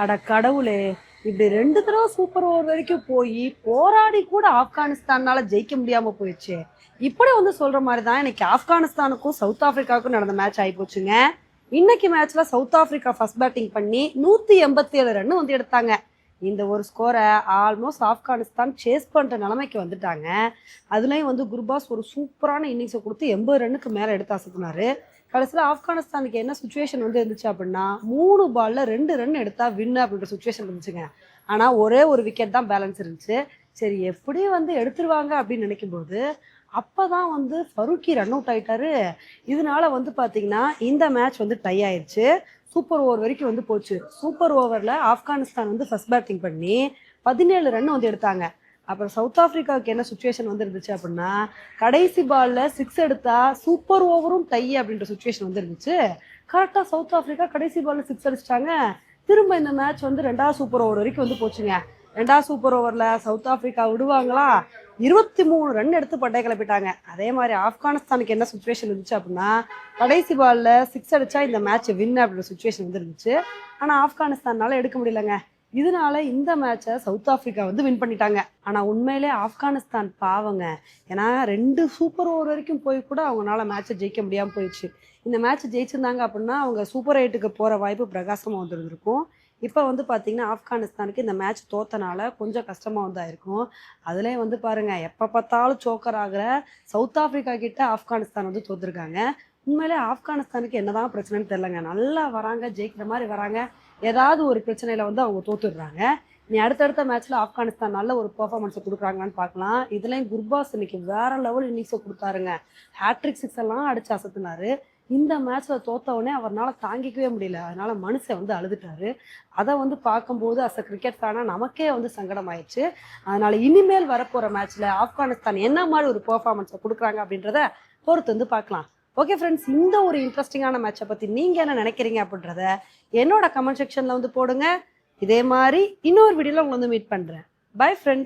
அட கடவுளே இப்படி ரெண்டு தடவை சூப்பர் ஓவர் வரைக்கும் போய் போராடி கூட ஆப்கானிஸ்தானால ஜெயிக்க முடியாம போயிடுச்சு. இப்படி வந்து சொல்ற மாதிரி தான் எனக்கு ஆப்கானிஸ்தானுக்கும் சவுத் ஆப்பிரிக்காவுக்கும் நடந்த மேட்ச் ஆகி போச்சுங்க இன்னைக்கு மேட்ச்ல சவுத் ஆப்பிரிக்கா ஃபர்ஸ்ட் பேட்டிங் பண்ணி நூத்தி எண்பத்தி ஏழு ரன் வந்து எடுத்தாங்க. இந்த ஒரு ஸ்கோரை ஆல்மோஸ்ட் ஆப்கானிஸ்தான் சேஸ் பண்ணுற நிலைமைக்கு வந்துட்டாங்க. அதுலேயும் வந்து குருபாஸ் ஒரு சூப்பரான இன்னிங்ஸை கொடுத்து எண்பது ரன்னுக்கு மேலே எடுத்து அசத்துனார். கடைசியில் ஆப்கானிஸ்தானுக்கு என்ன சுச்சுவேஷன் வந்து இருந்துச்சு அப்படின்னா மூணு பாலில் ரெண்டு ரன் எடுத்தா வின்னு அப்படின்ற சுச்சுவேஷன் இருந்துச்சுங்க. ஆனால் ஒரே ஒரு விக்கெட் தான் பேலன்ஸ் இருந்துச்சு. சரி எப்படி வந்து எடுத்துருவாங்க அப்படின்னு நினைக்கும்போது அப்போ தான் வந்து ஃபருக்கி ரன் அவுட் ஆகிட்டாரு இதனால வந்து பார்த்தீங்கன்னா இந்த மேட்ச் வந்து டை ஆயிடுச்சு சூப்பர் ஓவர் வரைக்கும் வந்து போச்சு. சூப்பர் ஓவரில் ஆப்கானிஸ்தான் வந்து ஃபர்ஸ்ட் பேட்டிங் பண்ணி பதினேழு ரன் வந்து எடுத்தாங்க. அப்புறம் சவுத் ஆஃப்ரிக்காவுக்கு என்ன சுச்சுவேஷன் வந்து இருந்துச்சு அப்படின்னா கடைசி பால்ல சிக்ஸ் எடுத்தா சூப்பர் ஓவரும் டை அப்படின்ற சுச்சுவேஷன் வந்து இருந்துச்சு கரெக்டாக சவுத் ஆஃப்ரிக்கா கடைசி பால்ல சிக்ஸ் அடிச்சிட்டாங்க. திரும்ப இந்த மேட்ச் வந்து ரெண்டாவது சூப்பர் ஓவர் வரைக்கும் வந்து போச்சுங்க. ரெண்டாவது சூப்பர் ஓவரில் சவுத் ஆஃப்ரிக்கா விடுவாங்களா? இருபத்தி மூணு ரன் எடுத்து பட்டை கிளப்பிட்டாங்க. அதே மாதிரி ஆப்கானிஸ்தானுக்கு என்ன சுச்சுவேஷன் இருந்துச்சு அப்படின்னா கடைசி பாலில் சிக்ஸ் அடித்தா இந்த மேட்ச் வின் அப்படின்ற சுச்சுவேஷன் வந்து இருந்துச்சு ஆனா ஆப்கானிஸ்தானால எடுக்க முடியலங்க. இதனால இந்த மேட்சை சவுத் ஆப்பிரிக்கா வந்து வின் பண்ணிட்டாங்க. ஆனால் உண்மையிலே ஆப்கானிஸ்தான் பாவங்க. ஏன்னா ரெண்டு சூப்பர் ஓவர் வரைக்கும் போய் கூட அவங்களால மேட்சை ஜெயிக்க முடியாமல் போயிடுச்சு. இந்த மேட்ச் ஜெயிச்சிருந்தாங்க அப்படின்னா அவங்க சூப்பர் எயிட்டுக்கு போகிற வாய்ப்பு பிரகாசமாக வந்துருந்துருக்கும். இப்போ வந்து பார்த்தீங்கன்னா ஆப்கானிஸ்தானுக்கு இந்த மேட்ச் தோத்தனால கொஞ்சம் கஷ்டமாக வந்து இருக்கும் அதுலேயும் வந்து பாருங்கள் எப்போ பார்த்தாலும் சோக்கர் ஆகிற சவுத் ஆஃப்ரிக்கா கிட்ட ஆப்கானிஸ்தான் வந்து தோத்துருக்காங்க. உண்மையிலே ஆப்கானிஸ்தானுக்கு என்னதான் பிரச்சனைன்னு தெரிலங்க நல்லா வராங்க ஜெயிக்கிற மாதிரி வராங்க. ஏதாவது ஒரு பிரச்சனையில் வந்து அவங்க தோத்துடுறாங்க. நீ அடுத்தடுத்த மேட்ச்சில் ஆப்கானிஸ்தான் நல்ல ஒரு பெர்ஃபார்மன்ஸை கொடுக்குறாங்களான்னு பார்க்கலாம். இதுலேயும் குர்பாஸ் இன்னைக்கு வேற லெவல் இன்னிங்ஸை கொடுத்தாருங்க. ஹேட்ரிக் சிக்ஸ் எல்லாம் அடிச்சு அசத்துனாரு. இந்த மேட்ச்ல தோத்த உடனே அவரால் தாங்கிக்கவே முடியல. அதனால மனுஷன் வந்து அழுதுட்டாரு. அதை வந்து பார்க்கும்போது அஸ் அ கிரிக்கெட் ஃபேனா நமக்கே வந்து சங்கடம் ஆயிடுச்சு. அதனால இனிமேல் வரப்போற மேட்ச்ல ஆப்கானிஸ்தான் என்ன மாதிரி ஒரு பெர்ஃபார்மன்ஸை கொடுக்குறாங்க அப்படின்றத பொறுத்து வந்து பார்க்கலாம். ஓகே ஃப்ரெண்ட்ஸ் இந்த ஒரு இன்ட்ரெஸ்டிங்கான மேட்சை பற்றி நீங்கள் என்ன நினைக்கிறீங்க அப்படின்றத என்னோட கமெண்ட் செக்ஷனில் வந்து போடுங்க. இதே மாதிரி இன்னொரு வீடியோவில் உங்களை வந்து மீட் பண்ணுறேன் பை ஃப்ரெண்ட்ஸ்